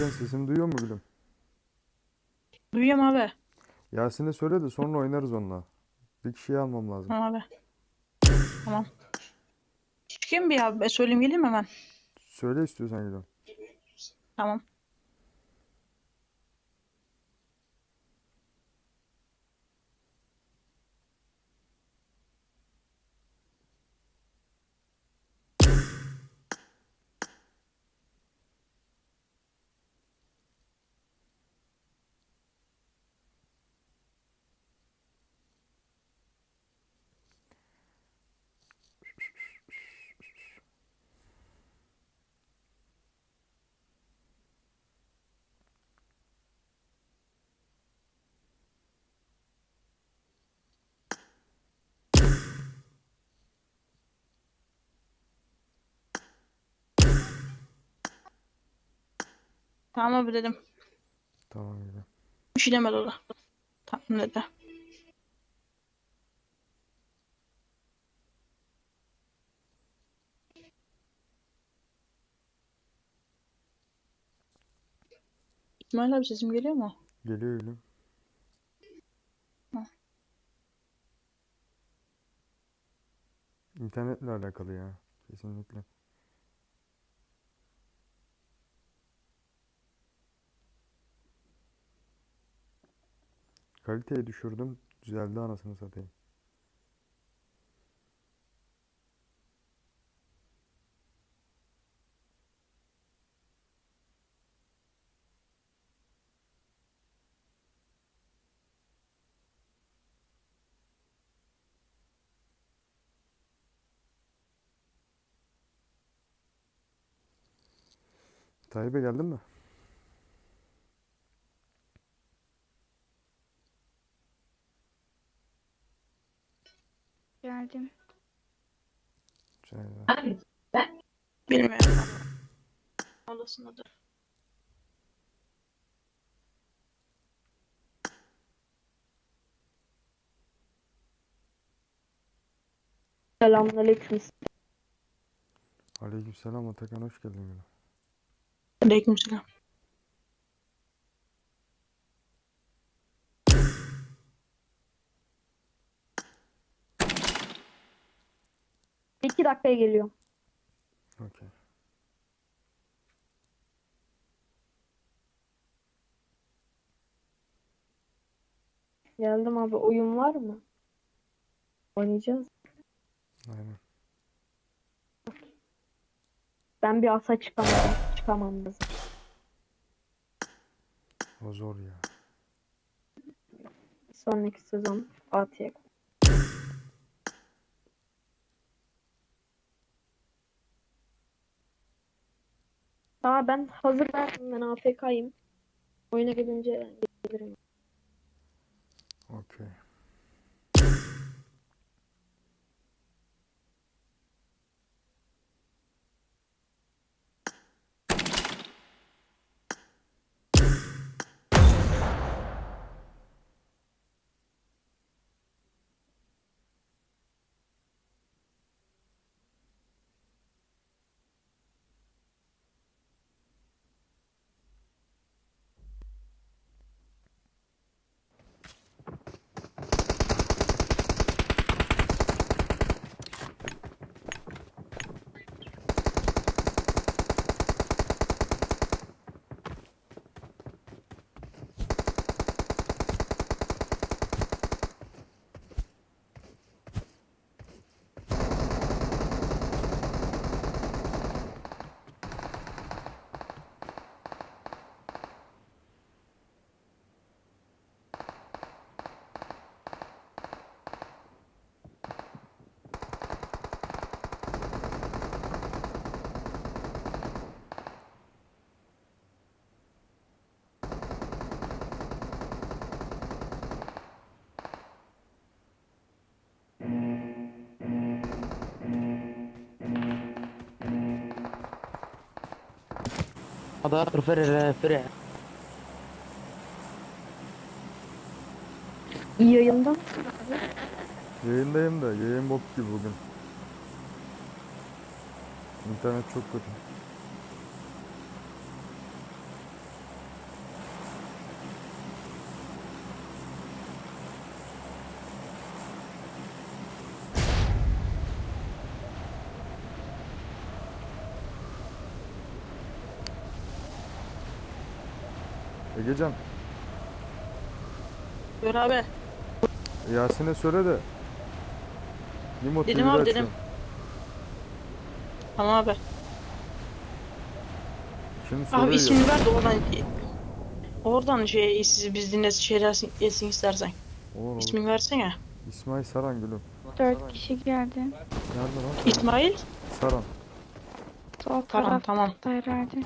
Emrecan sesimi duyuyor mu gülüm? Duyuyorum abi. Yasin'e söyle de sonra oynarız onunla. Bir kişiyi almam lazım. Tamam abi. Tamam. Çıkayım bir abi. Söyleyeyim geleyim mi hemen. Söyle istiyorsan gülüm. Tamam. Tamam abi dedim. Tamam gülüm. Bir şey demedi o da. Tamam dedi. İsmail abi sesim geliyor mu? Geliyor gülüm. Hı. İnternetle alakalı ya. Kesinlikle. Kaliteyi düşürdüm. Düzeldi anasını satayım. Tayyip'e geldin mi? Geldim. Şöyle. Bilmiyorum. Odasındadır. Selamünaleyküm. Aleykümselam Atakan hoş geldin. Aleykümselam. İki dakikaya geliyorum. Okey. Geldim abi. Oyun var mı? Oynayacağız. Aynen. Ben bir asa çıkamadım. Çıkamam lazım. O zor ya. Sonraki sezon Fatih'e. Tamam ben hazır verdim. Ben AFK'yim. Oyuna gelince gelirim. Okey. Ada preferire pre. İyi yayından. Yayındayım da yayın bok gibi bugün. İnternet çok kötü. Egecan, Buyur abi. Yasin'e söyle de. Dedim abi, açıyor. dedim. Tamam abi. Şimdi Abi ismini ver de oradan oradan şey sizi biz dinlesin şey etsin, istersen. Olur olur. İsmini versene. İsmail Saran gülüm. Dört kişi geldi. Nerede lan? İsmail. Saran. Sol Tamam tarafta tamam. herhalde.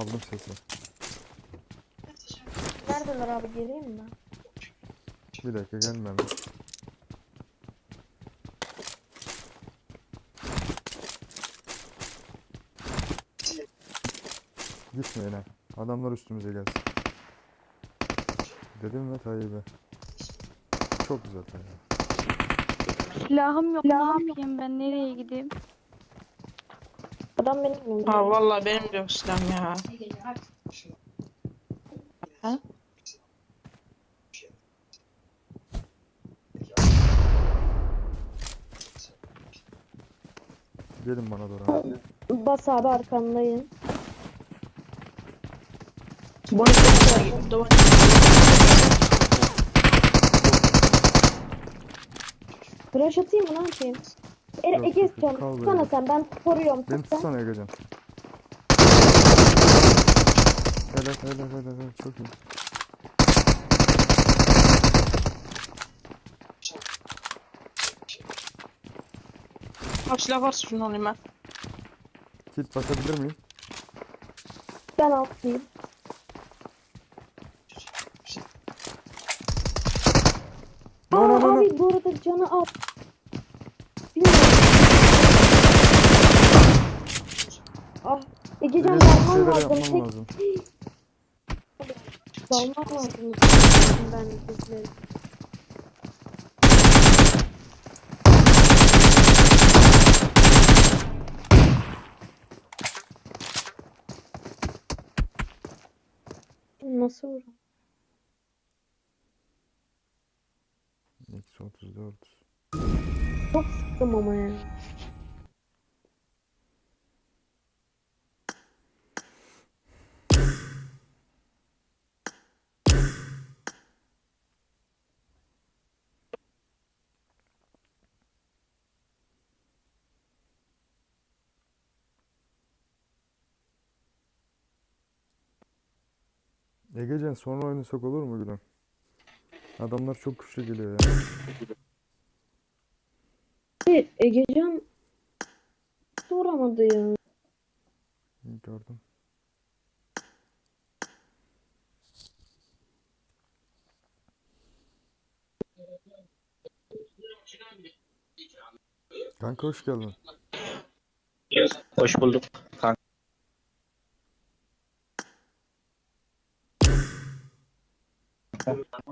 Aldım sesi. Neredeler abi geleyim mi? Bir dakika gelmem. Gitme yine. Adamlar üstümüze gelsin. Dedim mi Tayyip'e? Çok güzel Tayyip. Silahım yok. Ne yapayım ben? Nereye gideyim? Adam benim yanımda. Ha vallahi benim de yok silahım ya. Ha? Gelin bana doğru. abi. Bas abi arkandayım. Bu arada da Flash atayım mı ne yapayım? E, Yok, Ege Kal tutsana sen ben koruyorum. Beni Tut sen. tutsana Egecan. Helal helal helal helal çok iyi. Abi silah varsa şunu alayım ben. Kit basabilir miyim? Ben altlayayım. No, Aa no, no, no. abi bu arada canı at. Bilmiyorum. Egecan bir dalman şeyler lazım. yapmam Tek lazım. dalman lazım. Ben bizleri. Nasıl vurun? Eksi 34. Çok sıktım ama ya. Egecan sonra oynasak olur mu gülüm? Adamlar çok güçlü geliyor ya. Hayır, Egecan vuramadı ya. Gördüm. Kanka hoş geldin. Hoş bulduk.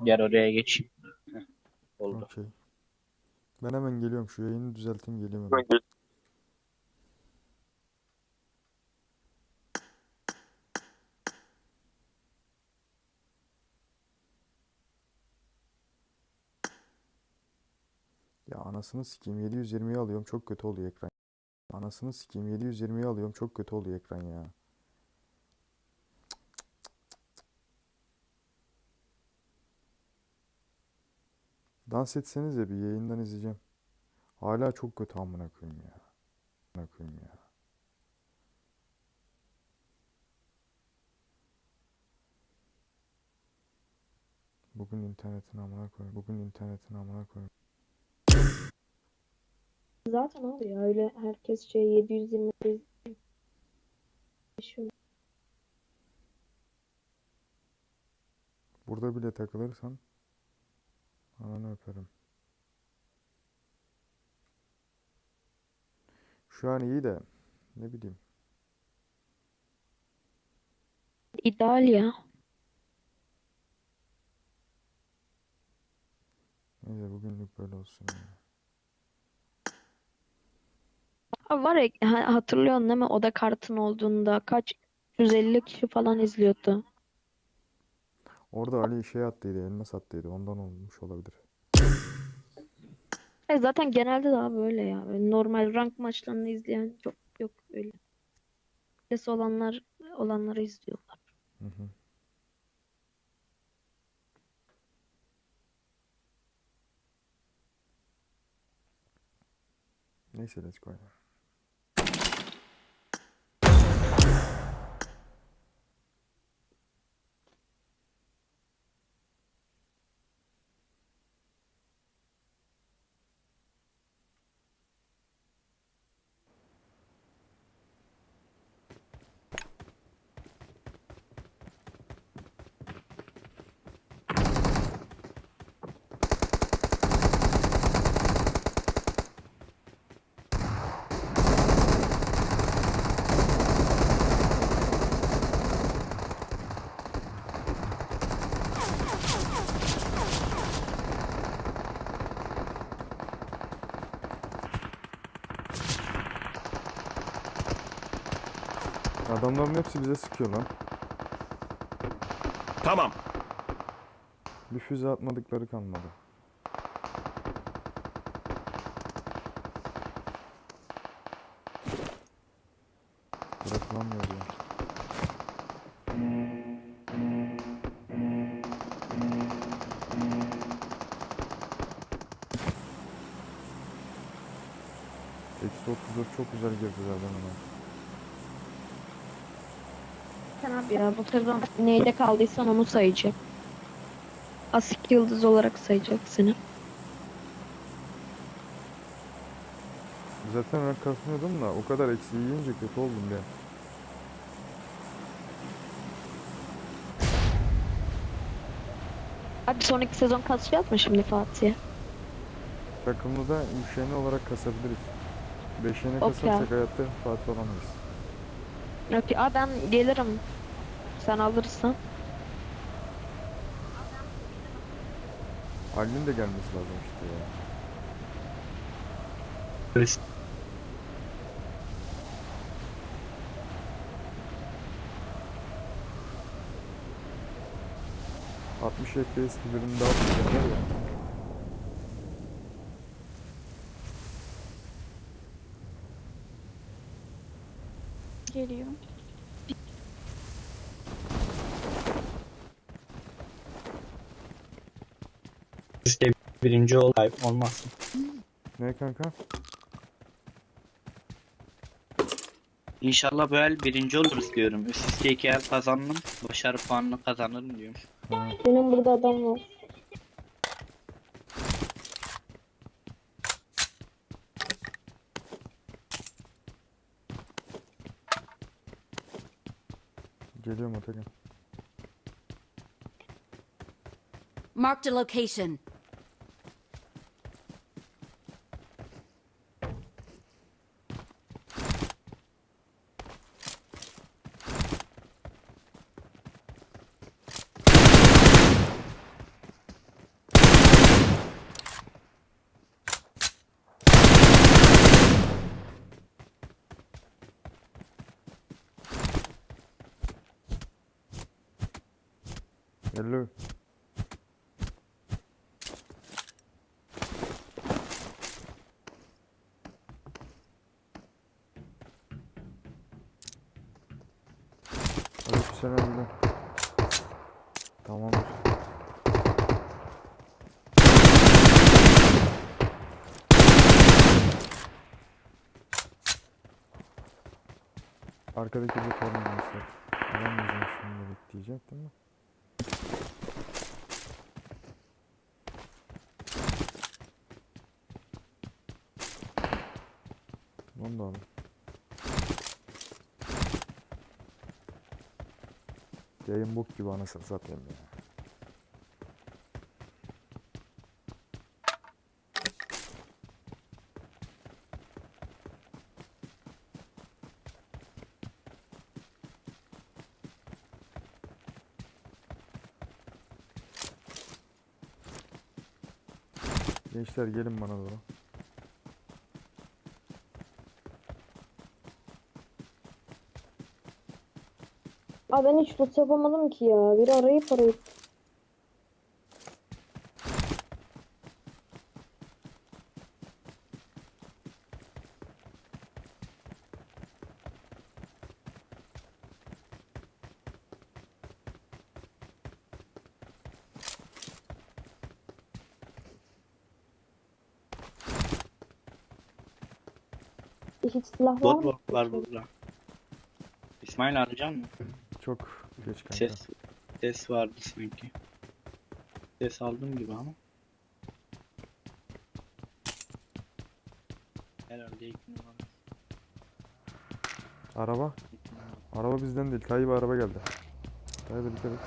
Gel oraya geçeyim. Heh, Oldu. Okey. Ben hemen geliyorum. Şu yayını düzelteyim geleyim hemen. Ya anasını sikeyim 720'yi alıyorum çok kötü oluyor ekran. Anasını sikeyim 720'yi alıyorum çok kötü oluyor ekran ya. Dans etsenize bir yayından izleyeceğim. Hala çok kötü amına koyayım ya. Amına koyayım ya. Bugün internetin amına koyayım. Bugün internetin amına koyayım. Zaten abi ya öyle herkes şey 720 Şu Burada bile takılırsan ananı öperim. Şu an iyi de ne bileyim. İdeal ya. Neyse bugünlük böyle olsun ya. Ha, var ya ha- hatırlıyorsun değil mi? Oda kartın olduğunda kaç 150 kişi falan izliyordu. Orada Ali şey attıydı, elmas attıydı. Ondan olmuş olabilir. E zaten genelde daha böyle ya. Böyle normal rank maçlarını izleyen çok yok öyle. kitlesi olanlar olanları izliyorlar. Hı hı. Neyse let's go. Adamların hepsi bize sıkıyor lan. Tamam. Bir füze atmadıkları kalmadı. Bırakılamıyor ya. Eksi 34 çok güzel girdiler bana. Sen abi ya bu sezon neyde kaldıysan onu sayacak. Asik yıldız olarak sayacak seni. Zaten ben kasmıyordum da o kadar eksi yiyince kötü oldum ya. Abi sonraki sezon kasacağız mı şimdi Fatih'e? Takımlı da üşeni olarak kasabiliriz. Beşeni Okey. kasarsak hayatta Fatih olamayız. Okey. Aa ben gelirim. Sen alırsan. Halil'in de gelmesi lazım işte ya. ...60 FPS birini daha tutacaklar ya. Geliyor. Birinci ol olmaz. Ne kanka? İnşallah bu el birinci oluruz diyorum. Üst üste iki el kazandım. Başarı puanını kazanırım diyorum. Benim burada adam var. geliyorum Atakan. Marked a location. Hello. Aleykümselam. Tamamdır. Arkadaki bir formasyonu. Alamayacağım şimdi diyecek değil mi? Onu da alın. Yayın bok gibi anasını satayım ya. Gençler gelin bana doğru. Abi ben hiç loot yapamadım ki ya. Bir arayıp arayıp. Hiç silah var mı? var burada. İsmail arayacak mı? Çok geç kanka. Ses, ses vardı sanki. Ses aldım gibi ama. Herhalde ilk numara. Araba. Araba bizden değil. Tayyip araba geldi. Tayyip'e dikkat et.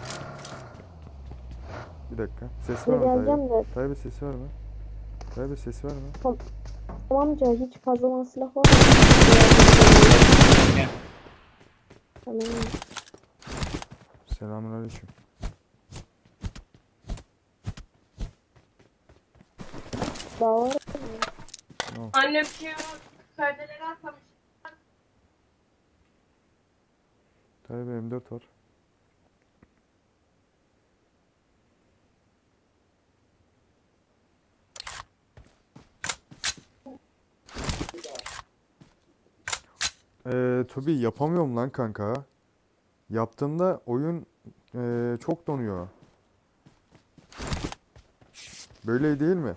Bir dakika. Ses var mı Tayyip? geleceğim de Tayyip'e sesi var mı? Tayyip'e sesi var mı? amca hiç fazladan silah var mı? Tamam. Selamünaleyküm. Daha var. Anne öpüyor. Perdeleri atmamış. Tayyip'e M4 var. Ee, Tobi yapamıyorum lan kanka. Yaptığımda oyun ee, çok donuyor. Böyle değil mi?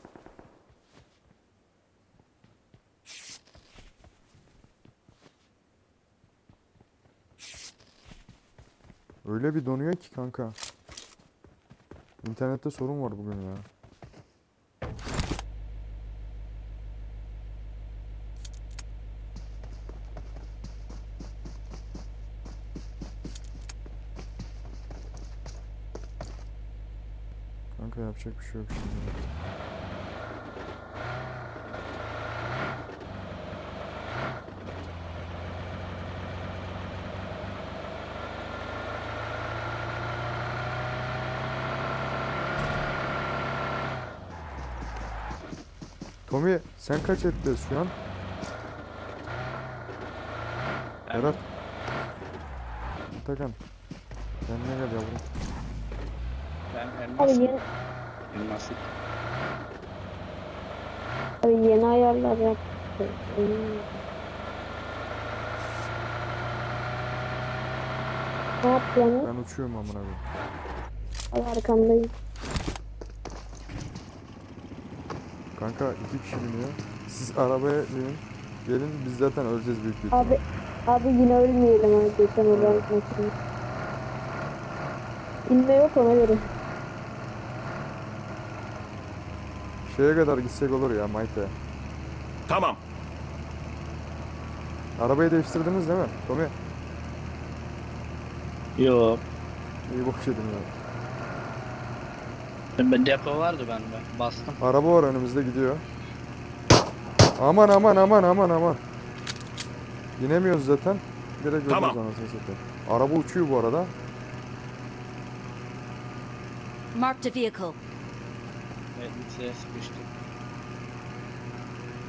Öyle bir donuyor ki kanka. İnternette sorun var bugün ya. Kanka yapacak bir şey yok şimdi. Tommy sen kaç etteyiz şu an? Ben- Berat. Atakan. Kendine gel yavrum. Ben elmas. Yeni, Elmas. abi yeni ayarlar yaptı. Ne yapıyorsun? Ben uçuyorum amına koyayım. Abi arkandayım. Kanka iki kişi biniyor. Siz arabaya binin. Gelin biz zaten öleceğiz büyük bir. Abi abi yine ölmeyelim abi geçen oradan maçını. İnme yok ona göre. Şeye kadar gitsek olur ya Mayte. Tamam. Arabayı değiştirdiniz değil mi? Tommy Yok. iyi bok yedin ya. Ben depo vardı bende. Bastım. Araba var önümüzde gidiyor. Aman aman aman aman aman. Binemiyoruz zaten. Direkt Tamam. ölüyoruz anasını satayım. Araba uçuyor bu arada. Marked a vehicle. Ende sehr, bestimmt.